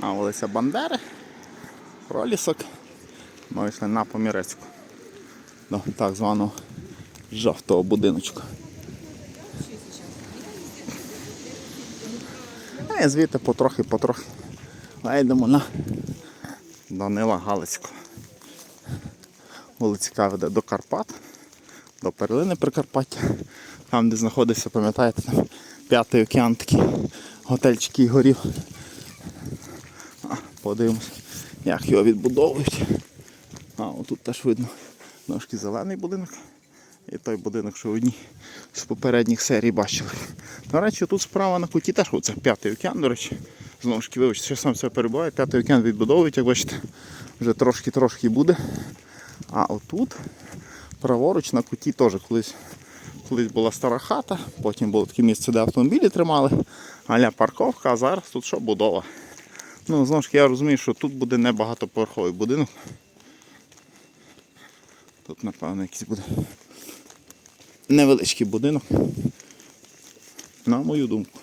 А вулиця Бандери, пролісок. Ми вийшли на Помірецьку. До так званого жовтого будиночку. А і звідти потрохи-потрохи вийдемо на Данила Галицького. Вулиця веде до Карпат, до перлини Прикарпаття. Там, де знаходився, пам'ятаєте, там п'ятий океан такий готельчик і горів. Подивимось, як його відбудовують. А, отут теж видно ножки зелений будинок. І той будинок, що в одній з попередніх серій бачили. До речі, тут справа на куті теж оце п'ятий океан, до речі. Знову ж таки, вибачте, що сам себе перебуваю. П'ятий океан відбудовують, як бачите, вже трошки-трошки буде. А отут, праворуч на куті теж колись, колись була стара хата, потім було таке місце, де автомобілі тримали, аля парковка, а зараз тут що будова. Ну, знову ж таки, я розумію, що тут буде не багатоповерховий будинок. Тут, напевно, якийсь буде невеличкий будинок. На мою думку.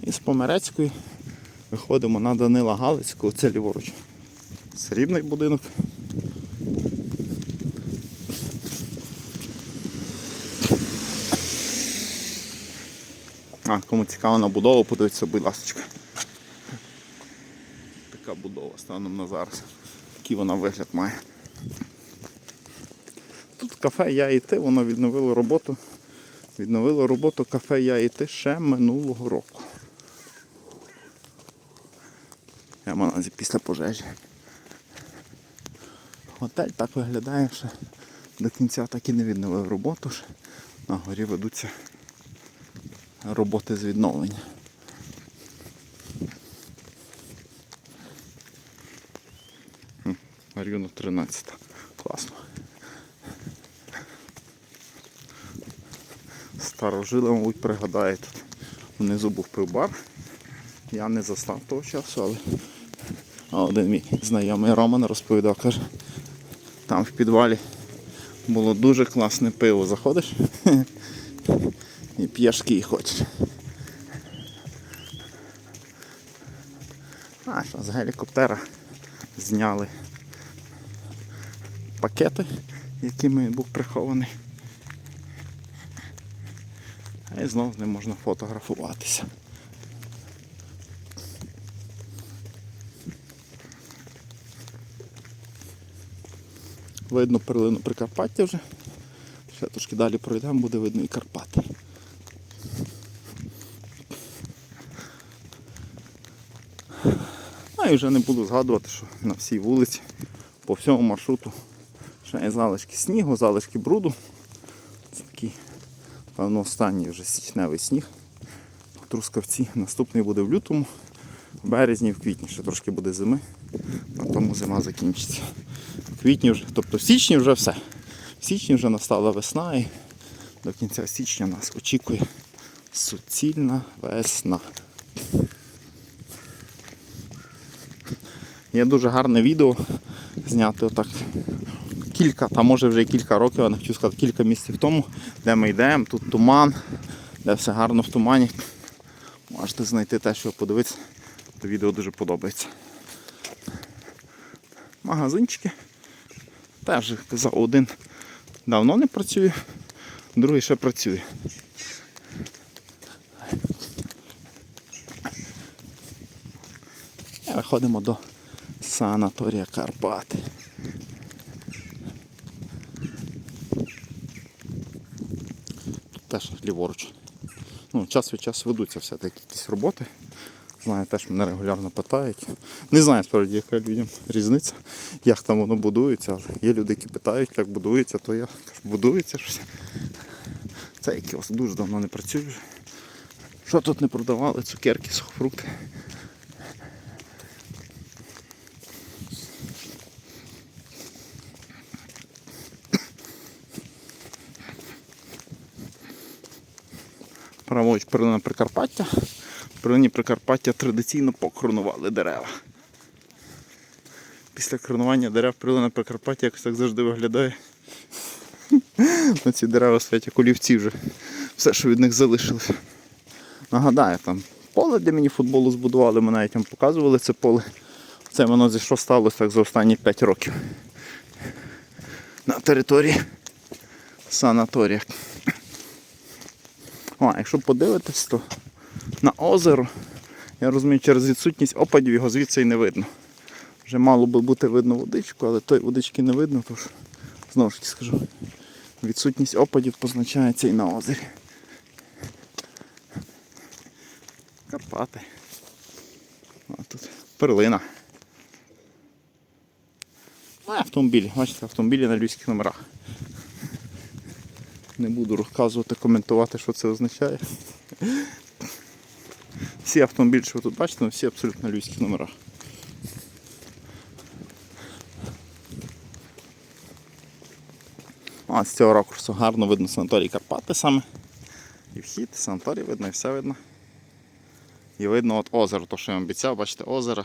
І з Померецької виходимо на Данила Галицького, це ліворуч. Срібний будинок. А, кому цікаво на будову, подивіться, будь ласка. Така будова станом на зараз. Який вона вигляд має. Тут кафе Я і ти, воно відновило роботу. Відновило роботу кафе Я і ти ще минулого року. Я маю після пожежі. Готель так виглядає, що до кінця так і не відновив роботу. На горі ведуться роботи з відновлення. Рівно 13. Класно. Старожили, мабуть, пригадає тут. Внизу був пивбар. Я не застав того часу, але один мій знайомий Роман розповідав, каже, там в підвалі було дуже класне пиво. Заходиш і і хочеш. А що з гелікоптера зняли пакети, якими був прихований. А і знову з ним можна фотографуватися. Видно перлину Прикарпаття вже. Ще трошки далі пройдемо, буде видно і Карпати. І вже не буду згадувати, що на всій вулиці, по всьому маршруту ще є залишки снігу, залишки бруду. Це такий, певно, останній вже січневий сніг. Трускавці. Наступний буде в лютому, в березні, в квітні, ще трошки буде зими, а тому зима закінчиться. В квітні вже, тобто в січні вже все. В січні вже настала весна і до кінця січня нас очікує суцільна весна. Є дуже гарне відео зняти отак кілька, та може вже кілька років, я не хочу сказати, кілька місяців тому, де ми йдемо, тут туман, де все гарно в тумані. Можете знайти те, що подивитися. То відео дуже подобається. Магазинчики. Теж казав, один давно не працює, другий ще працює. І виходимо до санаторія Карпати. Тут теж ліворуч. Ну, час від часу ведуться все-таки якісь роботи. Знаю, теж мене регулярно питають. Не знаю справді, яка людям різниця, як там воно будується, але є люди, які питають, як будується, то я кажу, будується щось. Це кіоск дуже давно не працює. Що тут не продавали? Цукерки, сухофрукти. Праворуч перлина Прикарпаття. В перлині Прикарпаття традиційно покронували дерева. Після кронування дерев перлина Прикарпаття якось так завжди виглядає. На ці дерева стоять як олівці вже. Все, що від них залишилось. Нагадаю, там поле для мені футболу збудували, ми навіть вам показували це поле. Це воно зі що сталося так за останні 5 років. На території санаторія. А якщо подивитись, то на озеро, я розумію, через відсутність опадів його звідси і не видно. Вже мало би бути видно водичку, але той водички не видно, тож знову ж таки скажу. Відсутність опадів позначається і на озері. Карпати. А тут перлина. Ну, і автомобіль. Бачите, автомобілі на львівських номерах. Не буду розказувати, коментувати, що це означає. Всі автомобілі, що ви тут бачите, всі абсолютно на львівських номерах. А з цього ракурсу гарно видно санаторій Карпати саме. І вхід, санаторій видно, і все видно. І видно от озеро, то що я вам обіцяв, бачите, озеро.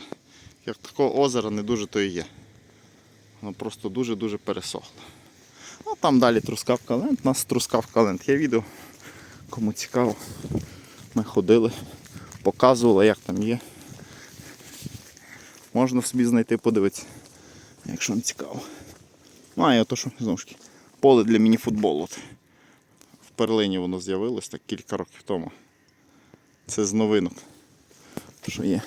Як такого озера не дуже то і є. Воно просто дуже-дуже пересохло. А там далі трускавка лент, у нас трускавка лент. Є відео, кому цікаво. Ми ходили, показували, як там є. Можна собі знайти, подивитися, якщо вам цікаво. Ну, а я то що, знову ж таки, поле для міні-футболу. В перлині воно з'явилось так кілька років тому. Це з новинок. Що є.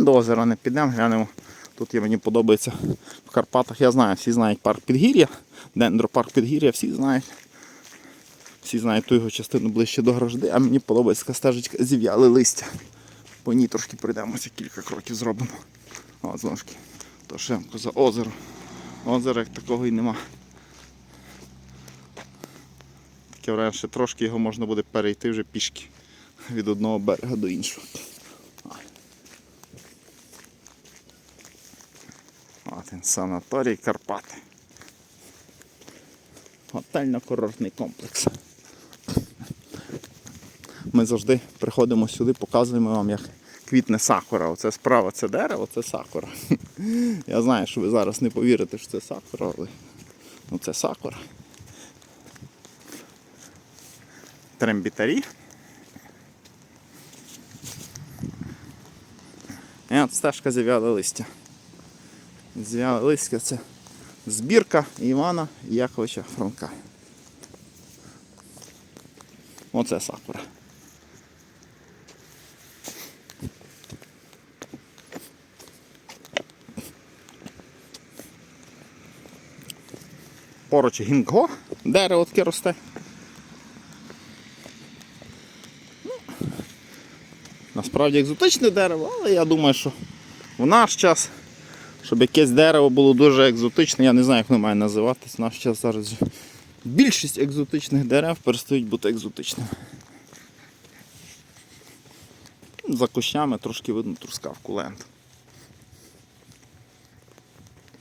До озера не підемо, глянемо. Тут мені подобається в Карпатах. Я знаю, всі знають парк Підгір'я, дендропарк Підгір'я, всі знають. Всі знають ту його частину ближче до гражди, а мені подобається така стежечка зів'яли листя. По ній трошки пройдемося, кілька кроків зробимо. О, знову то ще за озеро. Озера як такого і нема. Таке враження, що трошки його можна буде перейти вже пішки від одного берега до іншого. От санаторій Карпати. Готельно-курортний комплекс. Ми завжди приходимо сюди, показуємо вам, як квітне сакура. Оце справа це дерево, це сакура. Я знаю, що ви зараз не повірите, що це сакура, але ну, це сакура. Трембітарі. І от стежка зів'яли листя. Зів'яли листя це збірка Івана Яковича Франка. Оце сакура. Поруч гінго, дерево таке росте. Ну, Насправді екзотичне дерево, але я думаю, що в наш час, щоб якесь дерево було дуже екзотичне, я не знаю, як воно має називатись, наш час зараз більшість екзотичних дерев перестають бути екзотичними. За кущами трошки видно трускавку лент.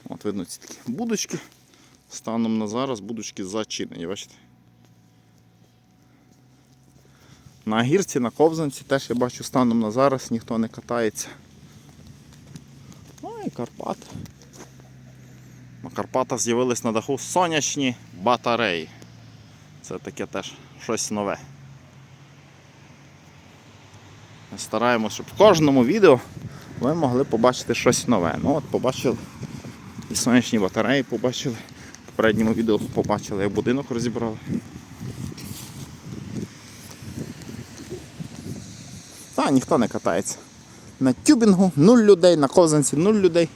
От видно ці такі будочки. Станом на зараз будочки зачинені, бачите? На гірці, на ковзанці теж я бачу станом на зараз ніхто не катається. І Карпати. На Карпатах з'явились на даху сонячні батареї. Це таке теж щось нове. Ми стараємося, щоб в кожному відео ви могли побачити щось нове. Ну от побачили і сонячні батареї побачили. В попередньому відео побачили, як будинок розібрали. Та ніхто не катається. На тюбінгу нуль людей, на ковзанці нуль людей.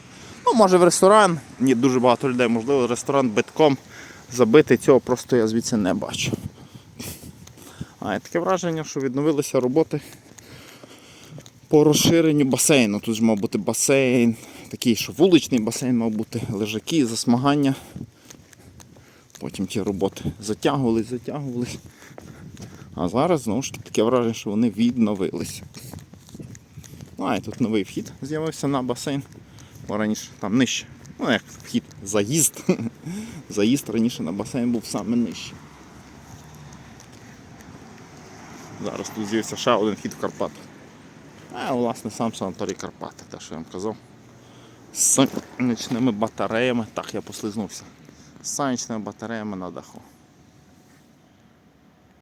Ну, може в ресторан, ні, дуже багато людей, можливо, ресторан битком забитий, цього просто я звідси не бачу. А таке враження, що відновилися роботи по розширенню басейну. Тут ж мав бути басейн, такий, що вуличний басейн мав бути, лежаки, засмагання. Потім ті роботи затягувались, затягувались. А зараз знову ж таки таке враження, що вони відновилися. Ну, а і тут новий вхід з'явився на басейн. Бо раніше там нижче. Ну як вхід, заїзд. Заїзд раніше на басейн був саме нижче. Зараз тут з'явився ще один вхід в Карпати. А власне сам санаторій Карпати, те, що я вам казав. З сонячними батареями. Так, я послизнувся. З сонячними батареями на даху.